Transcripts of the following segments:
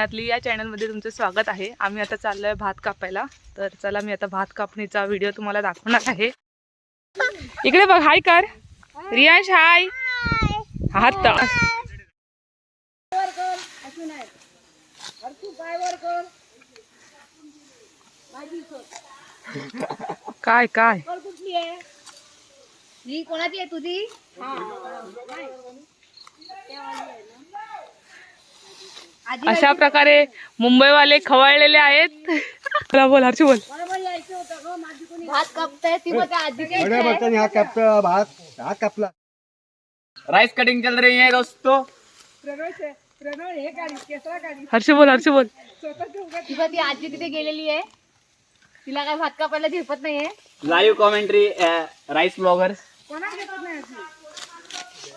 कोकणातली या चॅनलमध्ये तुमचं स्वागत आहे. आम्ही आता चाललोय भात कापायला. तर चला मी आता भात कापणीचा व्हिडिओ तुम्हाला दाखवणार आहे. इकडे बघ हाय कर. रियांश हाय. हात काय काय? कुठली आहे ही कोणाची आहे तुझी? अशा प्रकारे मुंबईवाले खवळलेले आहेत. बोला बोल हर्षू बोल. भात कापताय ती कापता कापला. राइस कटिंग चल रही है दोस्तों. हर्षू बोल हर्षू बोल. ती बघ ती आजी तिथे गेलेली आहे. तिला काय भात कापायला झेपत नाहीये. लाइव कमेंट्री राइस ब्लॉगर्स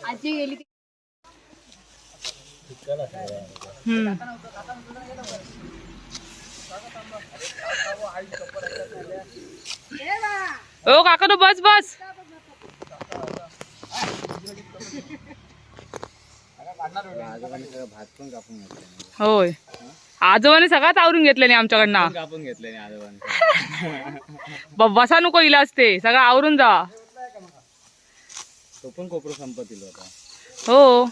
आजी गेली ती. ओ काका तू बस बस. होय. आजोबाने सगळ्यात आवरून घेतलं नाही आमच्याकडनं. कापून घेतले आजोबांनी बसा नको इलाज ते सगळं आवरून जा. तो पण कोपरो संपतील होता हो.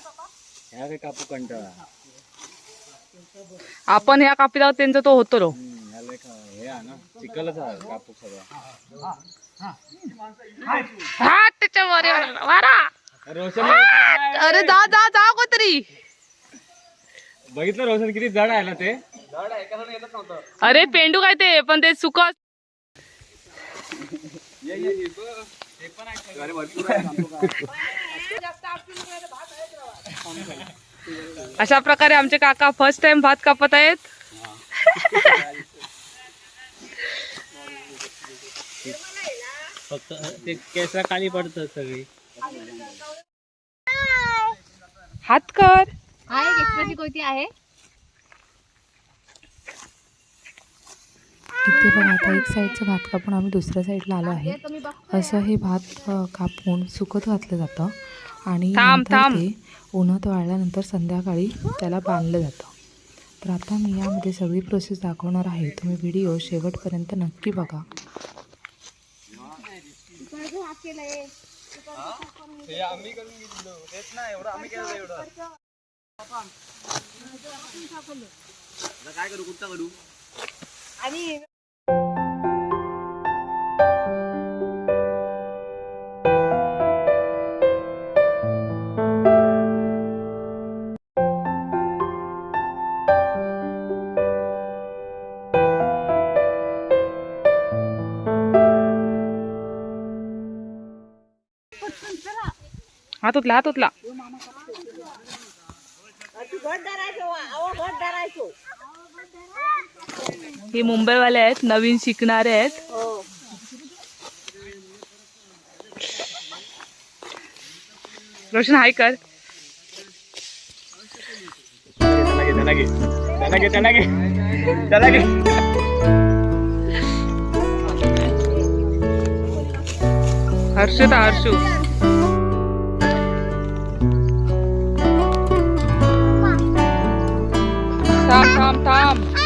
ह्या काय कापू कंटाळा. आपण ह्या कापी जाऊ त्यांचा तो होतो रो. हे हा अरे जा जा जा कोतरी बघितलं रोशन किती जड आहे ना ते? अरे पेंडू काय ते पण ते सुक अशा प्रकारे आमचे काका फर्स्ट टाइम भात कापत आहेत. फक्त ते केसा खाली पडतात सगळी. हात कर. आहे एक्स्ट्राची कोणती आहे? इथे बघा आता एक साईडचं भात कापून आम्ही दुसऱ्या साईडला आलो आहे. असं हे भात कापून सुकत घातलं जातं. आणि थांब, थांब. उन्हात वाळल्यानंतर संध्याकाळी त्याला बांधलं जातं. तर आता मी यामध्ये सगळी प्रोसेस दाखवणार आहे. तुम्ही व्हिडिओ शेवटपर्यंत नक्की बघा. काय करू कुठं करू आणि हात उतला हात उतला हे मुंबईवाले आहेत नवीन शिकणारे आहेत. रोशन हाय कर. त्याला घे हर्षू. घे त्याला घे त्याला घे त्याला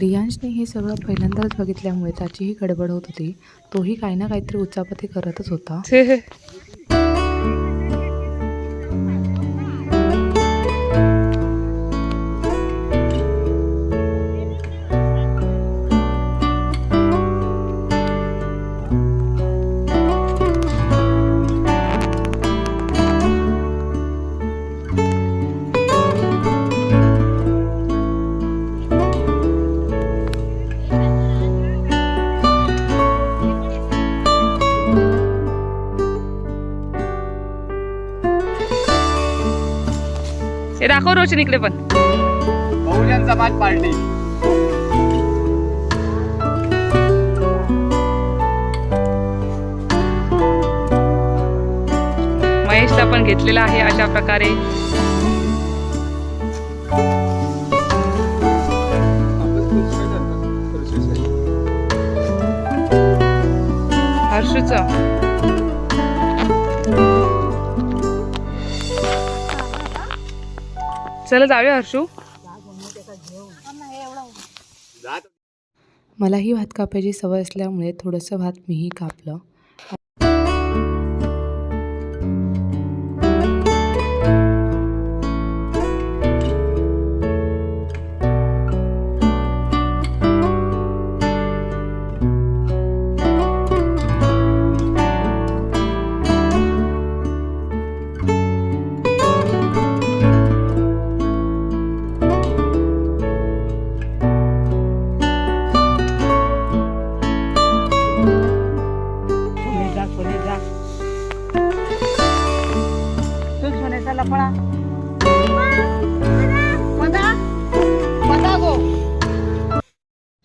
रियांशने हे सगळं पहिल्यांदाच बघितल्यामुळे त्याचीही गडबड होत होती. तोही काही ना काहीतरी उचापती करतच होता. हे दाखव रोशन इकडे पण. बहुजन समाज पार्टी. रियाईशला पण घेतलेला आहे अशा प्रकारे. हर्षूचं. चला जाऊया हर्षू. मलाही भात कापायची सवय असल्यामुळे थोडंसं भात मीही कापलं.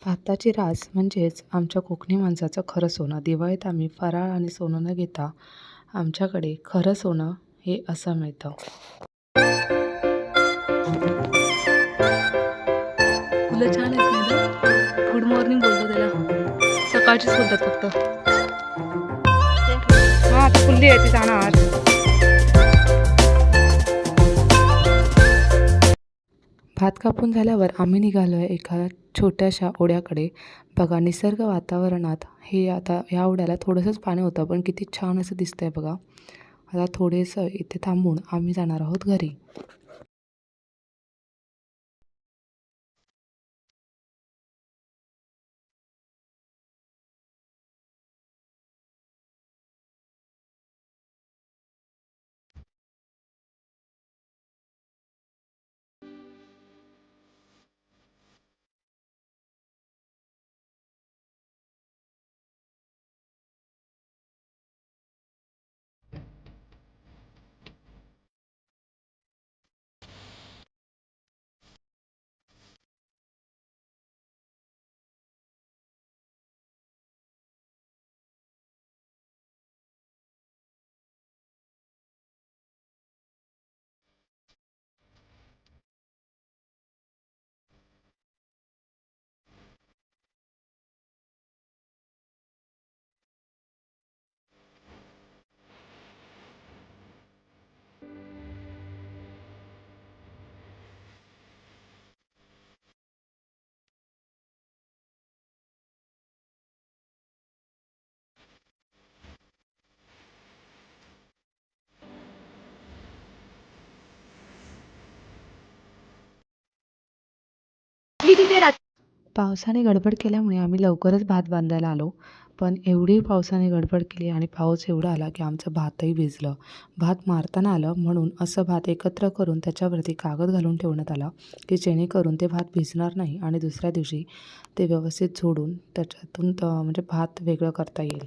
भाताची रास म्हणजेच आमच्या कोकणी माणसाचं खरं सोनं. दिवाळीत आम्ही फराळ आणि सोनं न घेता आमच्याकडे खरं सोनं हे असं मिळतं. फुलं छान आहेत गुड मॉर्निंग बोलतो त्याला. सकाळचीच बोलतात फक्त. हा आता फुल्ली आहे ती जाणार. भात कापून झाल्यावर आम्ही निघालो आहे एका छोट्याशा ओढ्याकडे. बघा निसर्ग वातावरणात हे आता ह्या ओढ्याला थोडंसंच पाणी होतं पण किती छान असं दिसतंय बघा. आता थोडेसं इथे थांबून आम्ही जाणार आहोत घरी. पावसाने गडबड केल्यामुळे आम्ही लवकरच भात बांधायला आलो. पण एवढी पावसाने गडबड केली आणि पाऊस एवढा आला की आमचं भातही भिजलं. भात मारताना आलं म्हणून असं भात एकत्र करून त्याच्यावरती कागद घालून ठेवण्यात आला की जेणेकरून ते भात भिजणार नाही आणि दुसऱ्या दिवशी ते व्यवस्थित झोडून त्याच्यातून त- म्हणजे भात वेगळं करता येईल.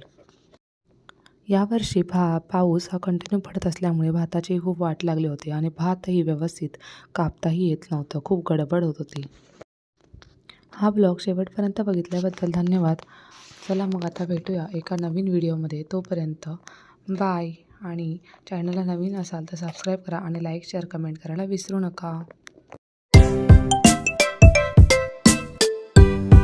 यावर्षी भा पाऊस हा कंटिन्यू पडत असल्यामुळे भाताची खूप वाट लागली होती आणि भातही व्यवस्थित कापताही येत नव्हतं. खूप गडबड होत होती. हा ब्लॉग शेवटपर्यंत बघितल्याबद्दल धन्यवाद. चला मग आता भेटूया एका नवीन व्हिडिओमध्ये. तोपर्यंत बाय. आणि चॅनलला नवीन असाल तर सबस्क्राईब करा आणि लाईक शेअर कमेंट करायला विसरू नका.